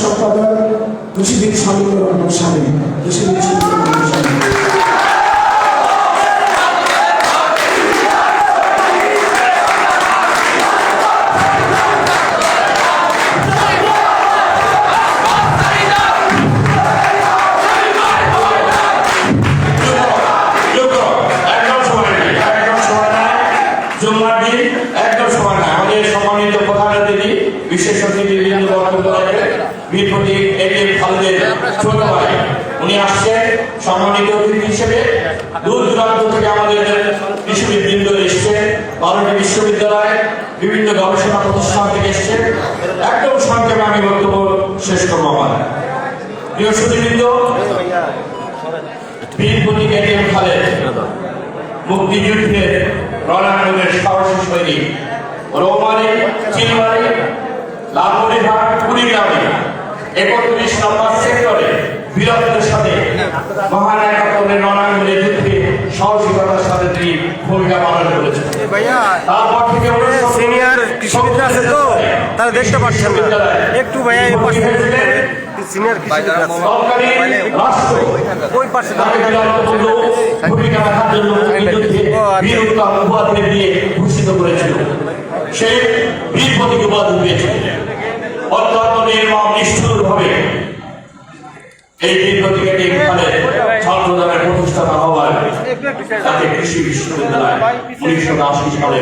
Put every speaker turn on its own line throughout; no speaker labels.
সম্পাদক কৃষিবিদ স্বামীন্দ্র রহমান স্বামী রহমান স্বামী
বারোটি বিশ্ববিদ্যালয় বিভিন্ন গবেষণা প্রতিষ্ঠান থেকে এসছে। একদম সংক্ষেপে আমি বক্তব্য শেষ করব আমার। প্রিয় সুদীবৃন্দ বীর প্রতীক এটিএম খালেদ মুক্তিযুদ্ধের রণাঙ্গনের সাহসী সৈনিক রৌমারি চিলমারি, লালমনিরহাট, কুড়িগ্রামে, একত্রিশ নম্বর সেক্টরে বীরত্বের সাথে মহান একাত্তরের রণাঙ্গনের যুদ্ধে সাহসিকতার সাথে তিনি ভূমিকা পালন করেছেন।
ভাইয়া সিনিয়র কৃষিবিদ আছে তো তারা দেখতে পাচ্ছেন না। একটু ভাইয়া এই পাশে সিনিয়র কৃষিবিদ আছে। ওই পাশে
ভূষিত করেছিল। সেই বীর প্রতীক উপাধি পেয়েছিল অত্যন্ত নির্মম নিষ্ঠুর ভাবে এই বীর প্রতীকের এখানে ছাত্রদলের প্রতিষ্ঠাতা হওয়ার তাকে কৃষি বিশ্ববিদ্যালয় উনিশশো আশি সালে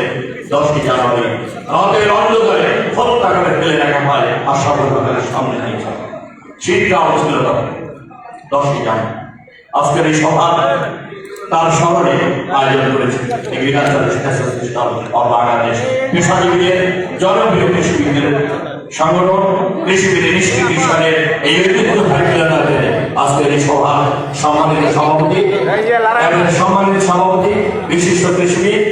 দশটি জানুয়ারি আমাদের অন্ধকারে হত্যাকারে ফেলে রাখা হয় আশা প্রকারের সামনে নিয়েছে শীতকাল ছিল দশটি জানুয়ারি। আজকের এই সভা তার স্মরণে আয়োজন করেছে শিক্ষা প্রতিষ্ঠান অব বাংলাদেশ। পেশাজীবীদের জনপ্রিয় কৃষিবিদের সংগঠন কৃষিবিদ ইনস্টিটিউশনের এই ঐতিহ্যবাহী মিলনাতে আজকের এই সভা, সম্মানিত সভাপতি সম্মানিত সভাপতি, বিশিষ্ট কৃষিবিদ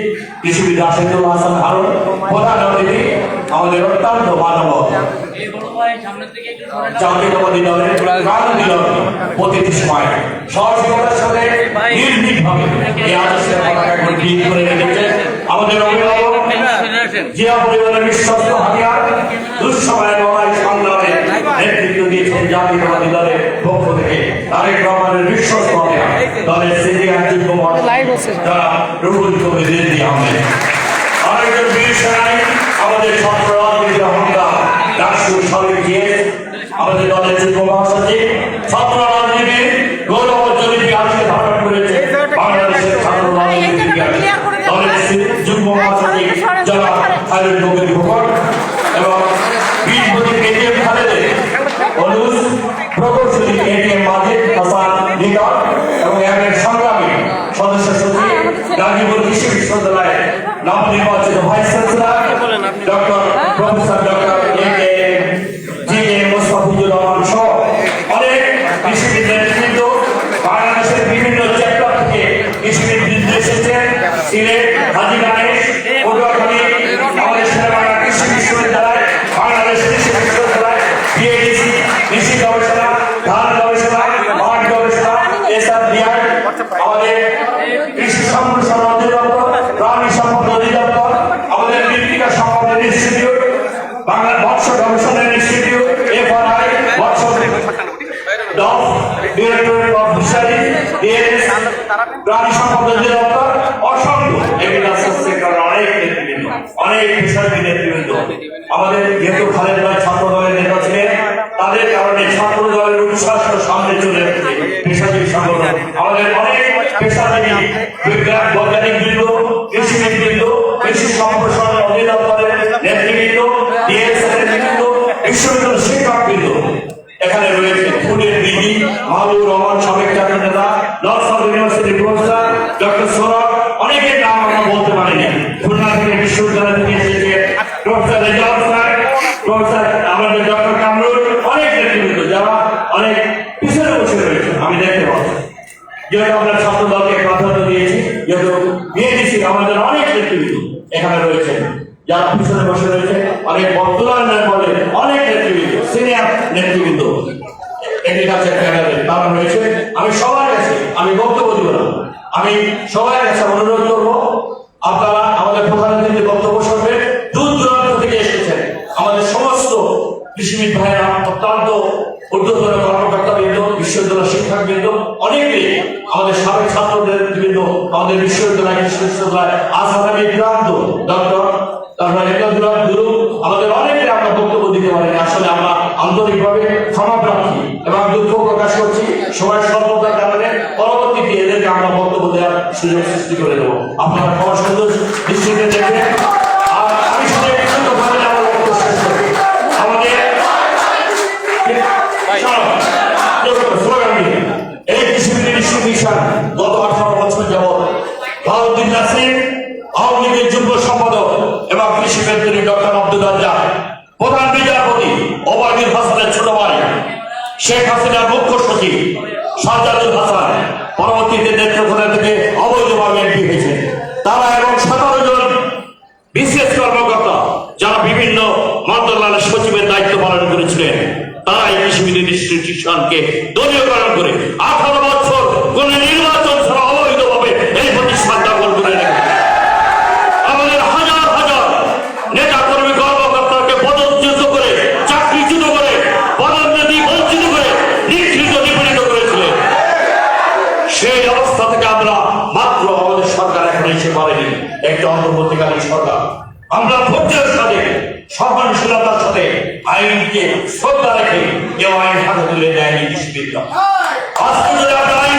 কৃষিবিদ রাশেদুল হাসান হারুন, প্রধান অতিথি, আমাদের অত্যন্ত মানব
এই।
জাতীয়তাবাদী দলের প্রাণ দিল প্রতিটি সময় সহযোগিতার সাথে নির্ভীকভাবে এই আদর্শের পতাকা করে রেখেছে আমাদের অভিভাবক। জিয়া পরিবারের বিশ্বস্ত হাতিয়ার দুঃসময়ে লড়াই সংগ্রামে নেতৃত্ব দিয়েছেন জাতীয়তাবাদী দলের পক্ষ থেকে তারেক রহমানের বিশ্বস্ত হাতিয়ার দলের সিনিয়র যুগ্ম যারা রুহুল আহমেদ আরেকজন বীর সেনাই আমাদের ছাত্র রাজনীতির অহংকার ডাকসুর সাবেক জিএস আমাদের দলের যুগ্ম মহাসচিব ছাত্র পিছনে বসে রয়েছে, আমি দেখতে পাচ্ছি। যেহেতু আমরা ছাত্র দলকে প্রাধান্য দিয়েছি, যেহেতু আমাদের অনেক নেতৃবৃন্দ এখানে রয়েছে, যারা পিছনে বসে রয়েছে, অনেক বর্তমান বলে অনেক নেতৃবৃন্দ সিনিয়র নেতৃবৃন্দ ক্যাডারে তারা রয়েছে। আমি সবার কাছে, আমি বক্তব্য দিব না। আমি সবার কাছে অনুরোধ করব বিশ্ববিদ্যালয় বিশ্ববিদ্যালয় আসামি বিভ্রান্ত ডক্টর তারপরে একাদুরা গুরু আমাদের অনেকে আমরা বক্তব্য দিতে পারি আসলে আমরা আন্তরিকভাবে ক্ষমা প্রার্থী এবং দুঃখ প্রকাশ করছি। সময় স্বল্পতার কারণে পরবর্তীতে এদেরকে আমরা বক্তব্য দেওয়ার সুযোগ সৃষ্টি করে দেবো। আপনারা ক্ষমা সুন্দর দৃষ্টিতে দেখবেন। আর আমি শুধু একটু কথা আমাদের এই কৃষি মিশন গত আঠারো ভারতীয় নাসির আওয়ামী লীগের যুগ্ম সম্পাদক এবং কৃষি মন্ত্রী ডক্টর আব্দুল রাজ্জাক, প্রধান বিচারপতি ওবায়দুল হাসানের ছোট ভাই, শেখ হাসিনার মুখ্য সচিব সাজ্জাদুল হাসান, পরবর্তীতে নেতৃত্ব থেকে অবৈধভাবে এমপি হয়েছে তারা এবং সতেরো জন বিশেষ কর্মকর্তা যারা বিভিন্ন মন্ত্রণালয়ের সচিবের দায়িত্ব পালন করেছিলেন তারা এই কৃষি ইনস্টিটিউশনকে দলীয়করণ করে অন্তর্বর্তীকালীন সরকার। আমরা ধৈর্যের সাথে সহনশীলতার সাথে আইনকে শ্রদ্ধা রেখে কেউ আইন হাতে তুলে দেয়নি আজকে যদি আমরা আইন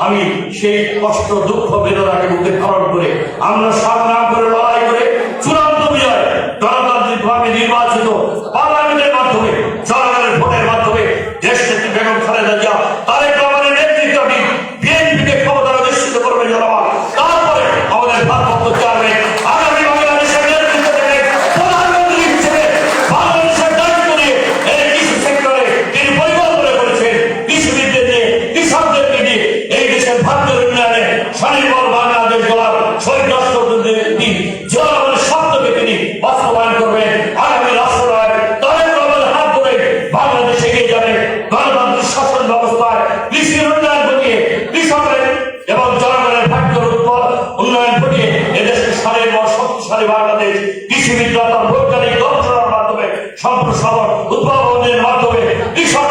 আমি সেই কষ্ট দুঃখ বেদনাকে বুকে ধারণ করে আমরা সংগ্রাম করে লড়াই করে শক্তিশালী বাংলাদেশ কৃষি বিদ্যালয় বৈজ্ঞানিক গবেষণার মাধ্যমে সম্প্রসারণ উদ্ভাবনের মাধ্যমে কৃষককে